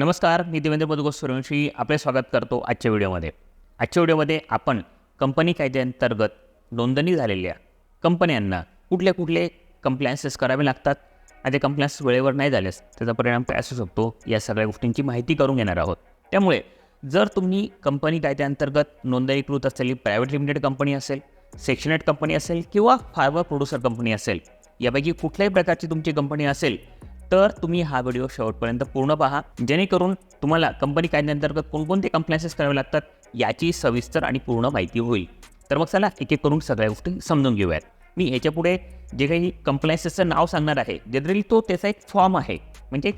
नमस्कार मी देवेंद्र बदुगो सूर्यवंशी आपले स्वागत करतो आजच्या व्हिडिओमध्ये. आजच्या व्हिडिओमध्ये आपण कंपनी कायद्याअंतर्गत नोंदणी झालेल्या कंपन्यांना कुठले कुठले कंप्लायन्सेस करावे लागतात? आणि ते कंप्लायन्स वेळेवर नाही झाल्यास त्याचा परिणाम काय असू शकतो? या सगळ्या गोष्टींची माहिती करून घेणार आहोत. त्यामुळे जर तुम्ही कंपनी कायद्याअंतर्गत नोंदणीकृत असलेली प्रायव्हेट लिमिटेड कंपनी असेल सेक्शनेट कंपनी असेल किंवा फार्मर प्रोड्युसर कंपनी असेल यापैकी कुठल्याही प्रकारची तुमची कंपनी असेल तर तुम्ही हा व्हिडिओ शेवटपर्यंत पूर्ण पहा. जेणेकरून तुम्हाला कंपनी कायद्याअंतर्गत कोणकोणते कंप्लायन्सेस करावे लागतात याची सविस्तर आणि पूर्ण माहिती होईल. तर मग चला एक एक करून सगळ्या गोष्टी समजून घेऊयात. मी ह्याच्यापुढे जे काही कंप्लायन्सेसचं नाव सांगणार आहे जनरली तो त्याचा एक फॉर्म आहे. म्हणजे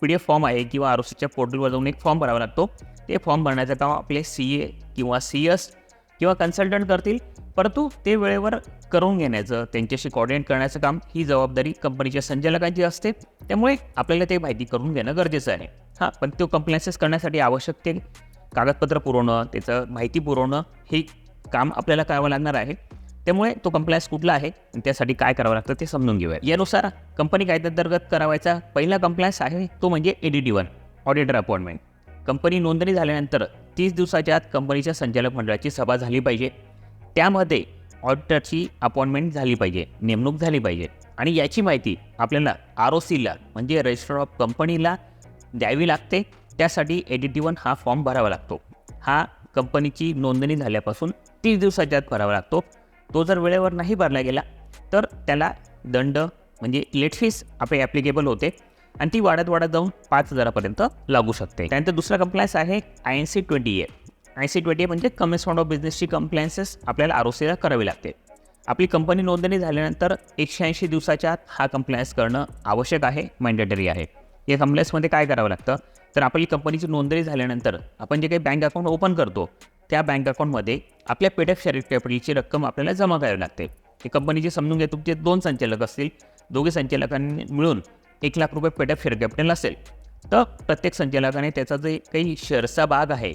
पी डी एफ फॉर्म आहे किंवा आर ओ सीच्या पोर्टलवर जाऊन एक फॉर्म भरावा लागतो. ते फॉर्म भरण्याचं काम आपले सी ए किंवा सी एस किंवा कन्सल्टंट करतील. परंतु ते वेळेवर करून घेण्याचं त्यांच्याशी कॉर्डिनेट करण्याचं काम ही जबाबदारी कंपनीच्या संचालकांची असते. त्यामुळे आपल्याला ते माहिती करून घेणं गरजेचं आहे. हां पण तो कंप्लायन्सेस करण्यासाठी आवश्यक ते कागदपत्र पुरवणं त्याचं माहिती पुरवणं हे काम आपल्याला करावं लागणार आहे. त्यामुळे तो कंप्लायन्स कुठला आहे आणि त्यासाठी काय करावं लागतं ते समजून घेऊया. यानुसार कंपनी कायद्यांतर्गत करावायचा पहिला कंप्लायन्स आहे तो म्हणजे ADT one auditor appointment company नोंदणी झाल्यानंतर तीस दिवसाच्या आत कंपनीच्या संचालक मंडळाची सभा झाली पाहिजे. त्यामध्ये ऑडिटरची अपॉइंटमेंट झाली पाहिजे नेमणूक झाली पाहिजे. आणि याची माहिती आपल्याला आर ओ सीला म्हणजे रजिस्टर ऑफ कंपनीला द्यावी लागते. त्यासाठी एडिटी वन हा फॉर्म भरावा लागतो. हा कंपनीची नोंदणी झाल्यापासून तीस दिवसाच्या आत भरावा लागतो. तो जर वेळेवर नाही भरला गेला तर त्याला दंड म्हणजे लेट फीस आपले ॲप्लिकेबल होते. आणि ती वाढत वाढत जाऊन पाच हजारापर्यंत लागू शकते. त्यानंतर दुसरा कंप्लायन्स आहे I N C twenty A I C twenty A म्हणजे फंड ऑफ बिझनेसची कंप्लायन्सेस आपल्याला आर ओ सीला करावी लागते. आपली कंपनी नोंदणी झाल्यानंतर एकशे ऐंशी दिवसाच्या आत हा कंप्लायन्स करणं आवश्यक आहे मॅन्डेटरी आहे. या कंप्लायन्समध्ये काय करावं लागतं? तर आपली कंपनीची नोंदणी झाल्यानंतर आपण जे काही बँक अकाउंट ओपन करतो त्या बँक अकाउंटमध्ये आपल्या पेडएफ शेअर कॅपिटलची रक्कम आपल्याला जमा करावी लागते. ही कंपनीची समजून घ्या तुमचे दोन संचालक असतील दोघे संचालकांनी मिळून एक लाख रुपये पेडएफ शेअर कॅपिटल असेल तर प्रत्येक संचालकाने त्याचा जे काही शेअर्सचा भाग आहे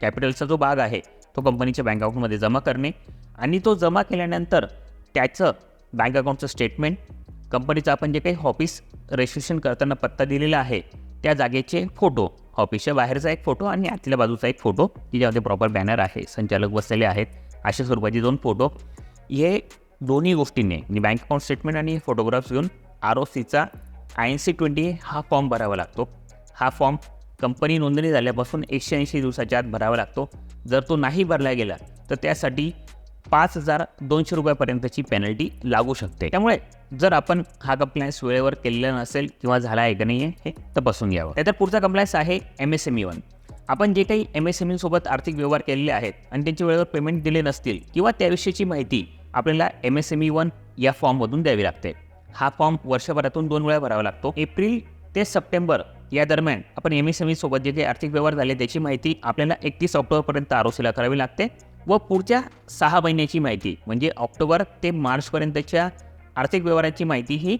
कॅपिटलचा जो भाग आहे तो कंपनीच्या बँक अकाउंटमध्ये जमा करणे आणि तो जमा केल्यानंतर त्याचं बँक अकाउंटचं स्टेटमेंट कंपनीचं आपण जे काही ऑफिस रजिस्ट्रेशन करताना पत्ता दिलेला आहे त्या जागेचे फोटो ऑफिसच्या बाहेरचा एक फोटो आणि आतल्या बाजूचा एक फोटो ज्याच्यामध्ये प्रॉपर बॅनर आहे संचालक बसलेले आहेत अशा स्वरूपाचे दोन फोटो हे दोन्ही गोष्टींनी म्हणजे बँक अकाउंट स्टेटमेंट आणि फोटोग्राफ्स घेऊन आर ओ सीचा आय एन सी ट्वेंटी हा फॉर्म भरावा लागतो. हा फॉर्म कंपनी नोंदणी झाल्यापासून एकशे ऐंशी दिवसाच्या आत भरावा लागतो. जर तो नाही भरला गेला तर त्यासाठी पाच हजार दोनशे रुपयापर्यंतची पेनल्टी लागू शकते. त्यामुळे जर आपण हा कंप्लायन्स वेळेवर केलेला नसेल किंवा झाला आहे का नाही आहे हे तपासून घ्यावं. त्याचा पुढचा कंप्लायन्स आहे M S M E one. आपण जे काही एम एस एम ईसोबत आर्थिक व्यवहार केलेले आहेत आणि त्यांचे वेळेवर पेमेंट दिले नसतील किंवा त्याविषयीची माहिती आपल्याला M S M E one या फॉर्ममधून द्यावी लागते. हा फॉर्म वर्षभरातून दोन वेळा भरावा लागतो. एप्रिल ते सप्टेंबर या दरम्यान आपण एम एस एम ई सोबत जे काही आर्थिक व्यवहार झाले त्याची माहिती आपल्याला एकतीस ऑक्टोबरपर्यंत आर ओ सीला करावी लागते व पुढच्या सहा महिन्याची माहिती म्हणजे ऑक्टोबर ते मार्चपर्यंतच्या आर्थिक व्यवहाराची माहिती ही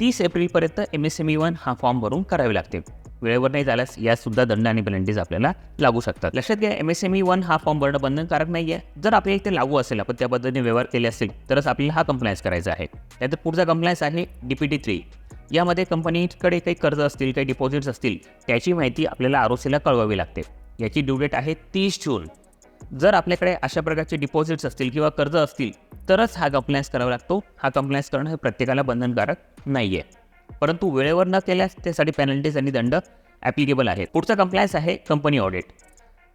तीस एप्रिलपर्यंत M S M E one हा फॉर्म भरून करावी लागते. वेळेवर नाही झाल्यास यासुद्धा दंड आणि पेनल्टीज आपल्याला लागू शकतात. लक्षात घ्या M S M E one हा फॉर्म भरणं बंधनकारक नाही आहे जर आपल्या इथे लागू असेल आपण त्या पद्धतीने व्यवहार केले असेल तरच आपल्याला हा कंप्लायन्स करायचा आहे. त्यानंतर पुढचा कंप्लायन्स आहे डी पी टी थ्री यामध्ये कंपनीकडे काही कर्ज असतील काही डिपॉझिट्स असतील त्याची माहिती आपल्याला आर ओ सीला कळवावी लागते. याची ड्यू डेट आहे तीस जून. जर आपल्याकडे अशा प्रकारचे डिपॉझिट्स असतील किंवा कर्ज असतील तरच हा कंप्लायन्स करावा लागतो. हा कंप्लायन्स करणं हे प्रत्येकाला बंधनकारक नाही आहे परंतु वेळेवर न केल्यास त्यासाठी पेनल्टीज आणि दंड ॲप्लिकेबल आहे पुढचा कंप्लायन्स आहे कंपनी ऑडिट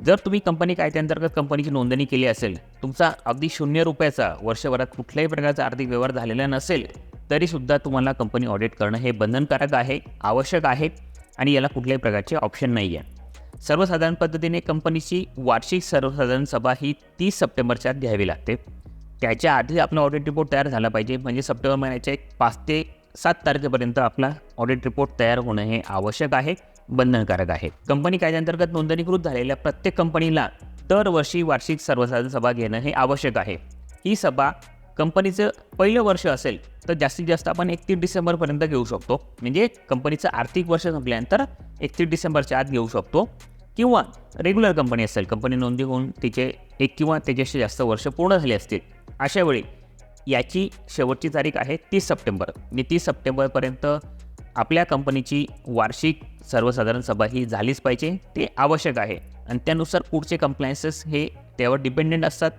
जर तुम्ही कंपनी कायद्यांतर्गत कंपनीची नोंदणी केली असेल तुमचा अगदी शून्य रुपयाचा वर्षभरात कुठल्याही प्रकारचा आर्थिक व्यवहार झालेला नसेल तरीसुद्धा तुम्हाला कंपनी ऑडिट करणं हे बंधनकारक आहे आवश्यक आहे आणि याला कुठल्याही प्रकारचे ऑप्शन नाही आहे सर्वसाधारण पद्धतीने कंपनीची वार्षिक सर्वसाधारण सभा ही तीस सप्टेंबरच्या आत घ्यावी लागते. त्याच्या आधी आपला ऑडिट रिपोर्ट तयार झाला पाहिजे म्हणजे सप्टेंबर महिन्याच्या एक पाच ते सात तारखेपर्यंत आपला ऑडिट रिपोर्ट तयार होणं हे आवश्यक आहे. बंधनकारक आहे कंपनी कायद्यांतर्गत नोंदणीकृत झालेल्या प्रत्येक कंपनीला दरवर्षी वार्षिक सर्वसाधारण सभा घेणं हे आवश्यक आहे. ही सभा कंपनीचं पहिलं वर्ष असेल तर जास्तीत जास्त आपण एकतीस डिसेंबरपर्यंत घेऊ शकतो. म्हणजे कंपनीचं आर्थिक वर्ष संपल्यानंतर एकतीस डिसेंबरच्या आत घेऊ शकतो. किंवा रेग्युलर कंपनी असेल कंपनी नोंदणी होऊन तिचे एक किंवा त्याच्याशी जास्त वर्ष पूर्ण झाले असतील अशावेळी याची शेवटची तारीख आहे तीस सप्टेंबर. मी तीस सप्टेंबरपर्यंत आपल्या कंपनीची वार्षिक सर्वसाधारण सभा ही झालीच पाहिजे ते आवश्यक आहे. आणि त्यानुसार पुढचे कंप्लायन्सेस हे त्यावर डिपेंडेंट असतात.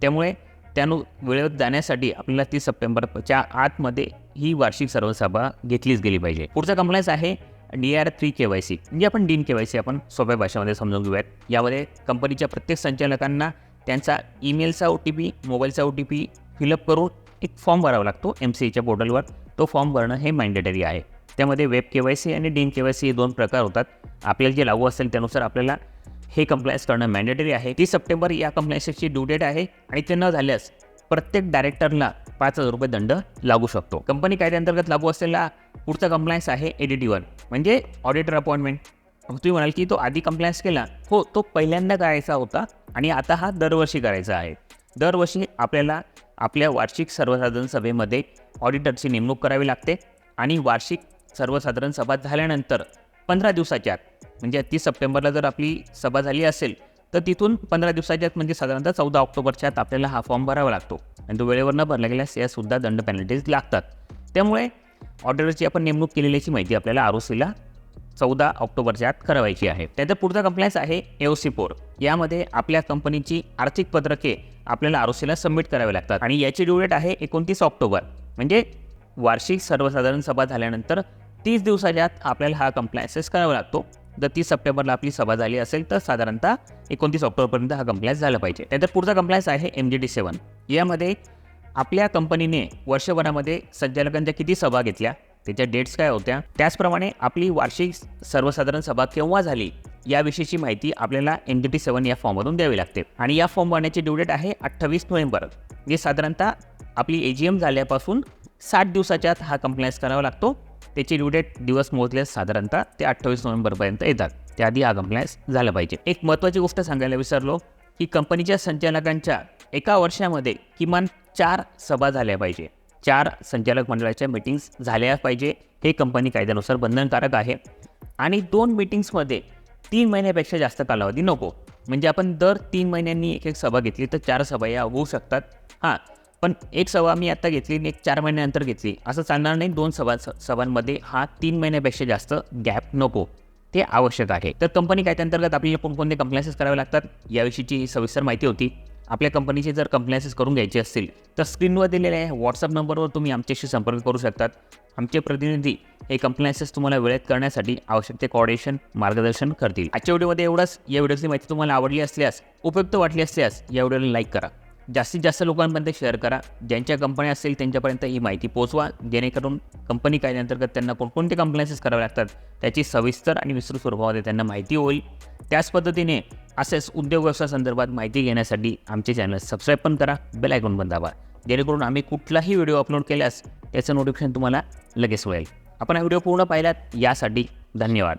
त्यामुळे त्यानु वेळेवर जाण्यासाठी आपल्याला तीस सप्टेंबरच्या आतमध्ये ही वार्षिक सर्वसभा घेतलीच गेली पाहिजे. पुढचा कंप्लायन्स आहे D R three K Y C म्हणजे आपण डीन के वाय सी आपण सोप्या भाषेमध्ये समजून घेऊयात. यामध्ये कंपनीच्या प्रत्येक संचालकांना त्यांचा ईमेलचा ओ टी पी मोबाईलचा ओ टी पी फिलअप करून एक फॉर्म भरावा लागतो एम सी एच्या पोर्टलवर तो फॉर्म भरणं हे मॅन्डेटरी आहे. त्यामध्ये वेब के वाय सी आणि डीन के वाय सी हे दोन प्रकार होतात. आपल्याला जे लागू असेल त्यानुसार आपल्याला हे कंप्लायन्स करणं मॅन्डेटरी आहे. तीस सप्टेंबर या कंप्लायन्सची ड्यू डेट आहे आणि ते न झाल्यास प्रत्येक डायरेक्टरला पाच हजार रुपये दंड लागू शकतो. कंपनी कायद्याअंतर्गत लागू असलेला पुढचा कंप्लायन्स आहे एडिटी वन म्हणजे ऑडिटर अपॉइंटमेंट तुम्ही म्हणाल की तो आधी कंप्लायन्स केला. हो तो पहिल्यांदा करायचा होता आणि आता हा दरवर्षी करायचा आहे. दरवर्षी आपल्याला आपल्या वार्षिक सर्वसाधारण सभेमध्ये ऑडिटरची नेमणूक करावी लागते आणि वार्षिक सर्वसाधारण सभा झाल्यानंतर पंधरा दिवसाच्या आत म्हणजे तीस सप्टेंबरला जर आपली सभा झाली असेल तर तिथून पंधरा दिवसाच्या आत म्हणजे साधारणतः चौदा ऑक्टोबरच्या आत आपल्याला हा फॉर्म भरावा लागतो. आणि तो वेळेवर न भरला गेल्यास यासुद्धा दंड पेनल्टीज लागतात. त्यामुळे ऑर्डरची आपण नेमणूक केलेल्याची माहिती आपल्याला आर ओ सीला चौदा ऑक्टोबरच्या आत करावायची आहे. त्याचा पुढचा कंप्लायन्स आहे एओ सी फोर यामध्ये आपल्या कंपनीची आर्थिक पत्रके आपल्याला आर ओ सीला सबमिट करावी लागतात. आणि याची ड्यू डेट आहे एकोणतीस ऑक्टोबर. म्हणजे वार्षिक सर्वसाधारण सभा झाल्यानंतर तीस दिवसाच्या आत आपल्याला हा कंप्लायन्सेस करावा लागतो. जर तीस सप्टेंबरला आपली सभा झाली असेल तर साधारणतः एकोणतीस ऑक्टोबरपर्यंत हा कंप्लायन्स झाला पाहिजे. त्यानंतर पुढचा कम्प्लायन्स आहे एम जी डी सेवन यामध्ये आपल्या कंपनीने वर्षभरामध्ये संचालकांच्या किती सभा घेतल्या त्याच्या डेट्स काय होत्या त्याचप्रमाणे आपली वार्षिक सर्वसाधारण सभा केव्हा झाली याविषयीची माहिती आपल्याला एम डी टी सेवन या फॉर्ममधून द्यावी लागते. आणि या फॉर्म भरण्याची ड्यू डेट आहे अठ्ठावीस नोव्हेंबर जे साधारणतः आपली ए जी एम झाल्यापासून साठ दिवसाच्या आत हा कंप्लायन्स करावा लागतो. त्याची ड्यू डेट दिवस मोजल्यास साधारणतः ते अठ्ठावीस नोव्हेंबरपर्यंत येतात. त्याआधी हा कंप्लायन्स झाला पाहिजे. एक महत्त्वाची गोष्ट सांगायला विसरलो की कंपनीच्या संचालकांच्या एका वर्षामध्ये किमान चार सभा झाल्या पाहिजे. चार संचालक मंडळाच्या मीटिंग्स झाल्या पाहिजे. हे कंपनी कायद्यानुसार बंधनकारक आहे. आणि दोन मीटिंग्समध्ये तीन महिन्यापेक्षा जास्त कालावधी नको. म्हणजे आपण दर तीन महिन्यांनी एक एक सभा घेतली तर चार सभा या होऊ शकतात. हां पण एक सभा मी आता घेतली आणि एक चार महिन्यानंतर घेतली. असं चालणार नाही. दोन सभा सभांमध्ये हा तीन महिन्यापेक्षा जास्त गॅप नको. ते आवश्यक आहे. तर कंपनी कायद्यांतर्गत आपल्याला कोणकोणते कंप्लायन्सेस करावे लागतात याविषयीची सविस्तर माहिती होती. आपल्या कंपनीचे जर कंप्लायन्सेस करून घ्यायचे असतील तर स्क्रीनवर दिलेल्या आहे. व्हॉट्सअप नंबरवर तुम्ही आमच्याशी संपर्क करू शकतात. आमचे प्रतिनिधी हे कंप्लायन्सेस तुम्हाला वेळेत करण्यासाठी आवश्यक ते कॉर्डिनेशन मार्गदर्शन करतील. आजच्या व्हिडिओमध्ये एवढंच. या व्हिडिओची माहिती तुम्हाला आवडली असल्यास उपयुक्त वाटली असल्यास या व्हिडिओला लाईक करा. जास्तीत जास्त लोकांपर्यंत शेअर करा. ज्यांच्या कंपन्या असतील त्यांच्यापर्यंत ही माहिती पोहोचवा. जेणेकरून कंपनी कायद्यांतर्गत त्यांना कोणकोणते कंप्लायन्सेस करावे लागतात त्याची सविस्तर आणि विस्तृत स्वरूपामध्ये त्यांना माहिती होईल. त्याच पद्धतीने असेच उद्योग व्यवसाय संदर्भात माहिती घेण्यासाठी आमचे चॅनल सबस्क्राईब पण करा बेल आयकॉन पण दाबा. जेणेकरून आम्ही कुठलाही व्हिडिओ अपलोड केल्यास त्याचं नोटिफिकेशन तुम्हाला लगेच मिळेल. आपण हा व्हिडिओ पूर्ण पाहिलात यासाठी धन्यवाद.